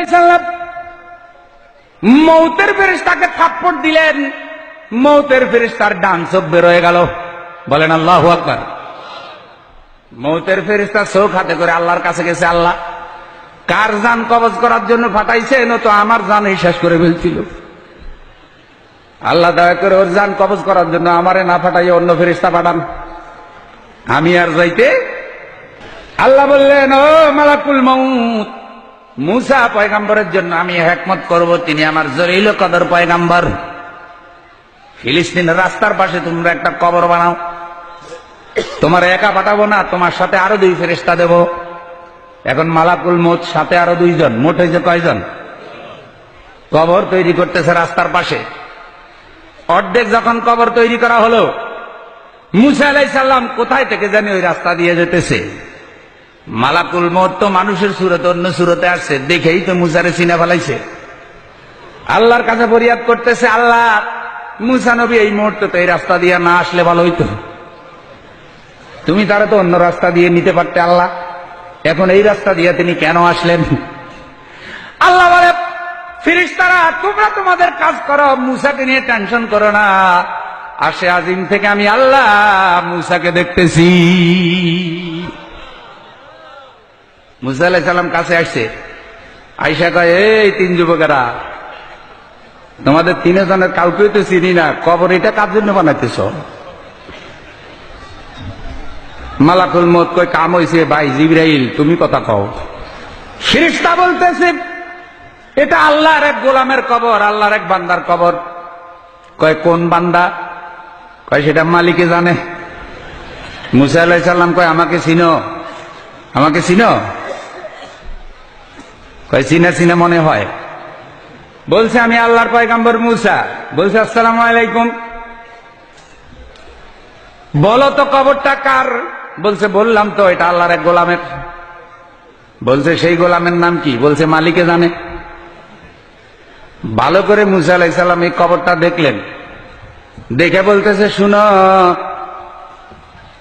আলাইসাল্লাম মৌতের ফেরেশতাকে থাপ্পড় দিলেন। মৌতের ফেরেশতার ডান চোখ বেরোয় গেল। বলেন, আল্লাহ আকবার। মৌতের ফেরেশতা চোখ হাতে করে আল্লাহর কাছে গেছে, আল্লাহ, কার জান কবজ করার জন্য ফাটাইছে তো আমার জান শেষ করে ফেলছিল। আল্লাহ দয়া করে ওর জান কবজ করার জন্য আমারে না ফাটাইয়ে অন্য ফেরিস্তা পাঠান। আমি আর যাইতে আল্লাহ বললেন, ও মালাকুল মৌত মুসা পয়গাম্বরের জন্য আমি হেকমত করব, তিনি আমার জরিল কদর পয়গাম্বর। ফিলিস্তিনের রাস্তার পাশে তোমরা একটা কবর বানাও। তোমার একা পাঠাবো না, তোমার সাথে আরও দুই ফেরিস্তা দেব। এখন মালাকুল মৌত সাথে আরও দুইজন, মোট হয়েছে কয়জন? কবর তৈরি করতেছে রাস্তার পাশে। অর্ধেক যখন কবর তৈরি করা হলো, মুসা আলাই সাল্লাম কোথায় থেকে জানি ওই রাস্তা দিয়ে যেতেছে। মালাকুল মত তো মানুষের সুরত, অন্য সুরতে আসছে দেখেই তো মুসারে চিনে ফেলাইছে। আল্লাহর কাছে ফরিয়াদ করতেছে, আল্লাহ, মুসা নবী এই মুহূর্তে তো এই রাস্তা দিয়ে না আসলে ভালো হইতো। তুমি তারা তো অন্য রাস্তা দিয়ে নিতে পারতে, আল্লাহ। এখন এই রাস্তা দিয়ে তিনি কেন আসলেন? আল্লাহ বলে, ফিরিস্তারা, তোমরা তোমাদের কাজ করো, মুসাকে নিয়ে টেনশন করো না। আসে আজিম থেকে আমি আল্লাহ মুসাকে দেখতেছি। মুসা কাছে আসছে। আইসা কয়, এই তিন যুবকেরা, তোমাদের তিনজনের কাউকে তো চিনি না, কবর এটা কার জন্য বানাইতেছ? মালাকুল মত কই কাম হয়েছে ভাই জিব্রাইল, তুমি কথা কও। ফিরিস্তা বলতেছে, এটা আল্লাহর এক গোলামের কবর, আল্লাহর এক বান্দার কবর। কয়, কোন বান্দা? কয়, সেটা মালিকে জানে। মুসা আলাহ সাল্লাম কয়, আমাকে চিনো। আমাকে চিনো? কয়, চিনা চিনা মনে হয়। বলছে, আমি আল্লাহর পয়গাম্বর মুসা। বলছে, আসসালাম আলাইকুম। বলো তো, কবরটা কার? বলছে, বললাম তো, এটা আল্লাহর এক গোলামের। বলছে, সেই গোলামের নাম কি? বলছে, মালিকে জানে। ভালো করে মুসা আলাইসাল্লাম এই কবরটা দেখলেন। দেখে বলতেছে, শুনো,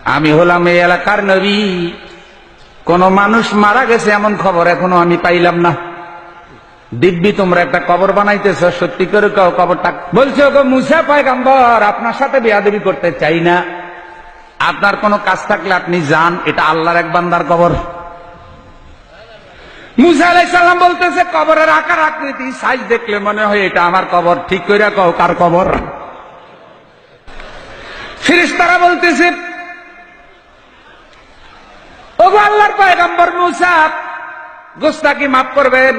আমি হলাম এই এলাকার নবী। কোন মানুষ মারা গেছে এমন খবর এখনও আমি পাইলাম না। দিব্যি, তোমরা একটা কবর বানাইতেছ, সত্যি করে কাও, কবরটা বলছে, ওগো মুসা পয়গাম্বর, আপনার সাথে বেয়াদবি করতে চাই না। আপনার কোনো কাজ থাকলে আপনি যান, এটা আল্লাহর এক বান্দার কবর। মুসা আলাইসাল্লাম বলতেছে, কবরের আকার আকৃতি সাইজ দেখলে মনে হয় এটা আমার কবর। ঠিক করে কও কার কবর? ফিরিস্তারা বলতেছে ওগো আল্লাহর পয়গম্বর মুসা গোস্তাকি মাফ করবেন?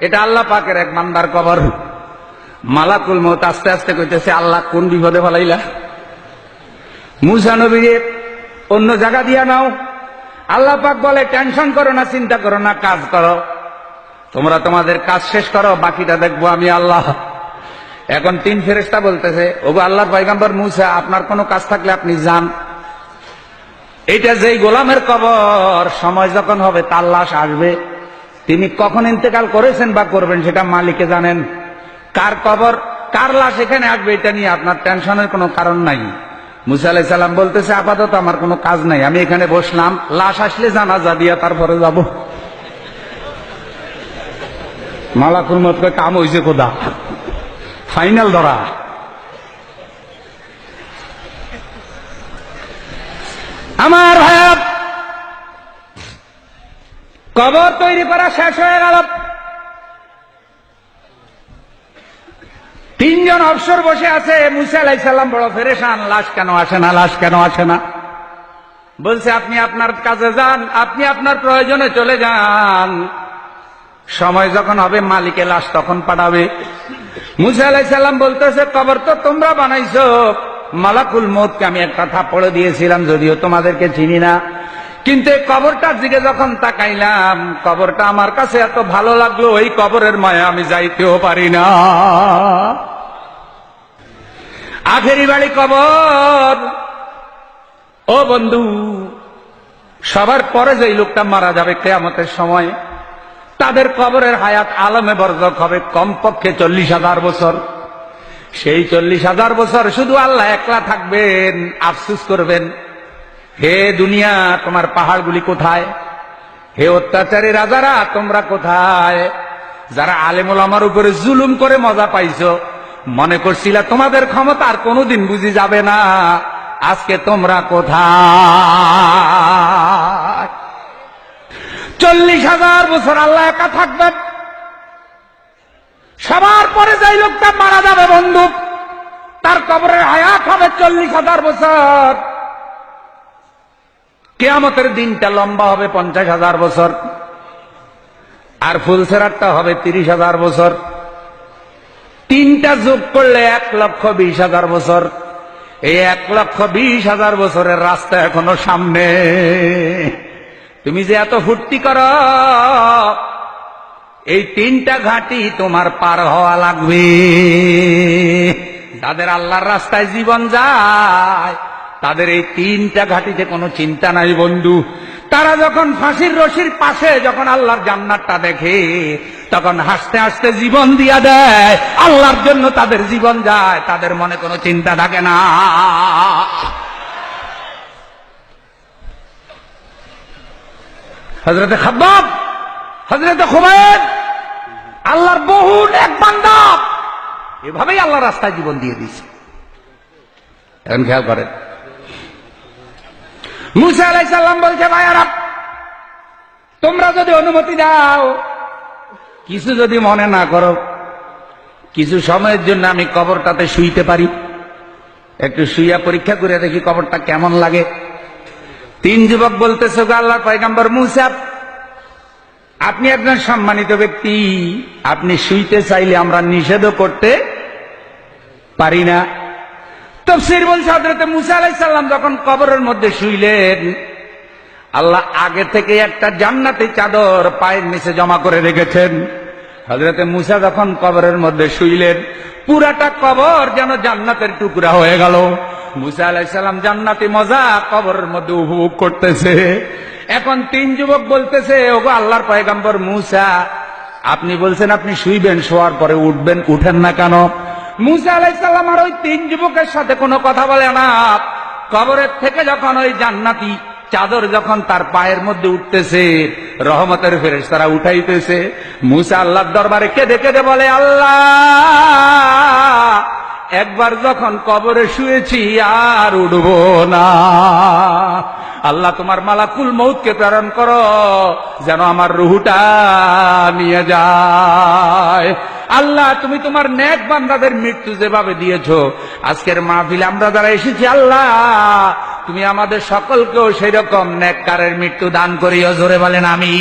এটা আল্লাহ পাকের এক মান্দার কবর। মালাকুল মত আস্তে আস্তে কইতেছে, আল্লাহ কোন বিপদে ফেলাইলা? মুসা নবীরে, অন্য জায়গা দিয়া নাও। আল্লাহ পাক বলে, টেনশন করো না, চিন্তা করো না, কাজ করো। তোমরা তোমাদের কাজ শেষ করো, বাকিটা দেখব আমি আল্লাহ। এখন তিন ফেরেস্তা বলতেছে, ওগো আল্লাহর পয়গাম্বর মুসা, আপনার কোনো কাজ থাকলে আপনি যান। এটা যেই গোলামের কবর, সময় যখন হবে তার লাশ আসবে। তিনি কখন ইন্তেকাল করেছেন বা করবেন সেটা মালিকে জানেন। কার কবর, কার লাশ এখানে আসবে, এটা নিয়ে আপনার টেনশনের কোনো কারণ নাই। মুসা আলাই বলতেছে, আপাতত আমার কোনো কাজ নাই, আমি এখানে বসলাম, লাশ আসলে জানাজা দিয়া তারপরে যাব। মালাকুর মত কাম হয়েছে কোদা ফাইনাল ধরা। আমার ভাইয়া, কবর তৈরি করা শেষ হয়ে গেল। তিনজন অবসর বসে আছে, মুসা আলাই সাল্লাম বড় ফেরেশান, লাশ কেন আসে না, লাশ কেন আসে না? বলছে, আপনি আপনার কাজে যান, আপনি আপনার প্রয়োজনে চলে যান। সময় যখন হবে মালিকে লাশ তখন পাঠাবে। মুসা আলাই সাল্লাম বলতেছে, কবর তো তোমরা বানাইছো। মালাকুল মতকে আমি একটা থাপ্পড়ে দিয়েছিলাম, যদিও তোমাদেরকে চিনি না। কিন্তু এই কবরটার দিকে যখন তাকাইলাম, কবরটা আমার কাছে এত ভালো লাগল, ওই কবরের মায়া আমি যাইতেও পারি না। আখেরি বাড়ি কবর। ও বন্ধু, সবার পরে যে লোকটা মারা যাবে কেয়ামতের সময়, তাদের কবরের হায়াত আলমে বর্জক হবে কমপক্ষে চল্লিশ হাজার বছর। সেই চল্লিশ হাজার বছর শুধু আল্লাহ একলা থাকবেন, আফসুস করবেন। হে দুনিয়া, তোমার পাহাড়গুলি কোথায়? হে অত্যাচারী রাজারা, তোমরা কোথায়? যারা আলেমুল আমার উপরে জুলুম করে মজা পাইছ, মনে করছিলা তোমাদের ক্ষমতা আর কোনোদিন বুঝি যাবে না। আজকে তোমরা কোথায়? চল্লিশ হাজার বছর আল্লাহ একা থাকবেন। সবার পরে যাই লোকটা মারা যাবে বন্ধু, তার কবরের হায়াত হবে চল্লিশ হাজার বছর। কেয়ামতের দিনটা লম্বা হবে পঞ্চাশ হাজার বছর, আর ফুলসেরারটা হবে তিরিশ হাজার বছর। তিনটা যোগ করলে এক লক্ষ বিশ হাজার বছর। এই এক লক্ষ বিশ হাজার বছরের রাস্তা এখনও সামনে। তুমি যে এত ফুর্তি করো এই তিনটা ঘাটি তোমার পার হওয়া লাগবে। যাদের আল্লাহর রাস্তায় জীবন যায়, তাদের এই তিনটা ঘাটিতে কোনো চিন্তা নাই বন্ধু। তারা যখন ফাঁসির রশির পাশে যখন আল্লাহর জান্নাতটা দেখে, তখন হাসতে হাসতে জীবন দিয়া দেয়। আল্লাহর জন্য তাদের জীবন যায়, তাদের মনে কোনো চিন্তা থাকে না। হজরতে খাব্বাব হজরতে খুবাইব আল্লাহর বহু এক বান্দা। এভাবেই আল্লাহ রাস্তায় জীবন দিয়ে দিয়েছে। এখন খেয়াল করেন। মুসা আলাইসাল্লাম বলছে ভাইয়ারা তোমরা যদি অনুমতি দাও, কিছু যদি মনে না করো, কিছু সময়ের জন্য আমি কবরটাতে শুইতে পারি। একটু শুইয়া পরীক্ষা করে দেখি কবরটা কেমন লাগে। তিন যুবক বলতেছে, গো আল্লাহর পয়গাম্বর মুসাফ আপনি একজন সম্মানিত ব্যক্তি, আপনি শুইতে চাইলে আমরা নিষেধও করতে পারি না। তফসির বলছে হজরতে মুসা আলাইসাল্লাম যখন কবরের মধ্যে শুইলেন, আল্লাহ আগে থেকে একটা জান্নাতি চাদর পায়ের নিচে জমা করে রেখেছেন। হজরতে মুসা যখন কবরের মধ্যে শুইলেন, পুরাটা কবর যেন জান্নাতের টুকরা হয়ে গেল। মুসা আলাইসাল্লাম জান্নাতি মজা কবরের মধ্যে উপভোগ করতেছে। এখন তিন যুবক বলতেছে, ওগো আল্লাহর পয়গাম্বর মুসা, আপনি বলছেন আপনি শুইবেন, শোয়ার পরে উঠবেন, উঠেন না কেন? মুসা আলাইসাল্লাম আর ওই তিন যুবকের সাথে কোনো কথা বলে না। কবরের থেকে যখন ওই জান্নাতি চাদর যখন তার পায়ের মধ্যে উঠতেছে, রহমতের ফেরেস তারা উঠাইতেছে। মুসা আল্লাহর দরবারে কেঁদে কেঁদে বলে, আল্লাহ! একবার যখন কবরে শুয়েছি, আর উঠবো না। আল্লাহ, তোমার মালাকুল মৌতকে প্রেরণ করো, যেন আমার রুহুটা নিয়ে যায়। আল্লাহ, তুমি তোমার নেক বান্দাদের মৃত্যু যেভাবে দিয়েছ, আজকের মাহফিলে আমরা যারা এসেছি, আল্লাহ, তুমি আমাদের সকলকেও সেই রকম মৃত্যু দান করিও, জোরে বলেন আমি